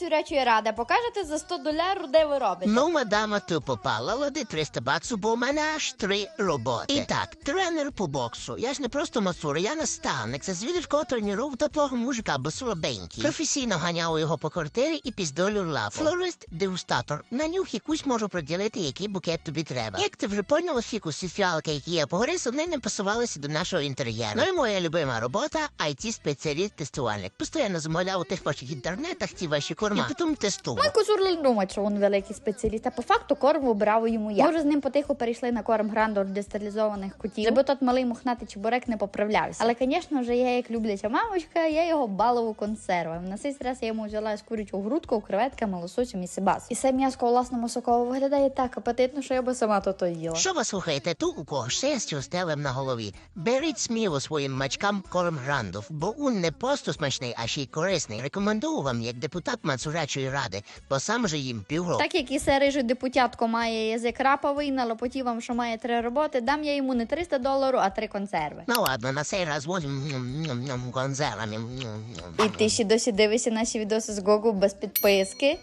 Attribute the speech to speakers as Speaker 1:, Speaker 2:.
Speaker 1: Мацюрячої ради. Покажете за 100 долярів, де ви робите.
Speaker 2: Ну, мадама, ти попала, лади 300 баксів, бо у мене аж три роботи. І так, тренер по боксу. Я ж не просто мацура, я наставник. Це звідки кого тренував такого мужика, бо слабенький. Професійно ганяв його по квартирі і піздолю лапу. Флорист, дегустатор. На нюх якусь можу приділити, який букет тобі треба. Як ти вже поняла, фікус і фіалки, які я погорис, вони не пасувалися до нашого інтер'єру. Ну і моя любима робота it спеціаліст тестувальник Постійно замовляв у тих ваших інтернетах ці ваші корма. І потім тестував.
Speaker 1: Мой козурлин думає, що він великий спеціаліст, а по факту корм вибирав йому я. Ми вже з ним потихо перейшли на корм грандор дестерилізованих котів, щоб тот малий мохнатий чебурек не поправлявся. Але, звісно ж, я як любляча мамочка, я його балову консервами. На цей раз я йому взяла з курячого грудку, креветками, лососем і сибас. І це м'яско у власному соково виглядає так апетитно, що я би сама то то їла.
Speaker 2: Що ви слухаєте ту, у кого шестю стелем на голові? Беріть сміло своїм мачкам корм грандов, бо він не просто смачний, а ще й корисний. Рекомендую вам як депутат Мацурачої ради, бо сам же їм півроку.
Speaker 1: Так як і рижий депутятко має язик раповий, на лопоті вам, що має три роботи, дам я йому не 300 доларів, а три консерви.
Speaker 2: Ну ладно, на цей раз возьмем консервами.
Speaker 1: І ти ще досі дивишся наші відоси з Гогу без підписки.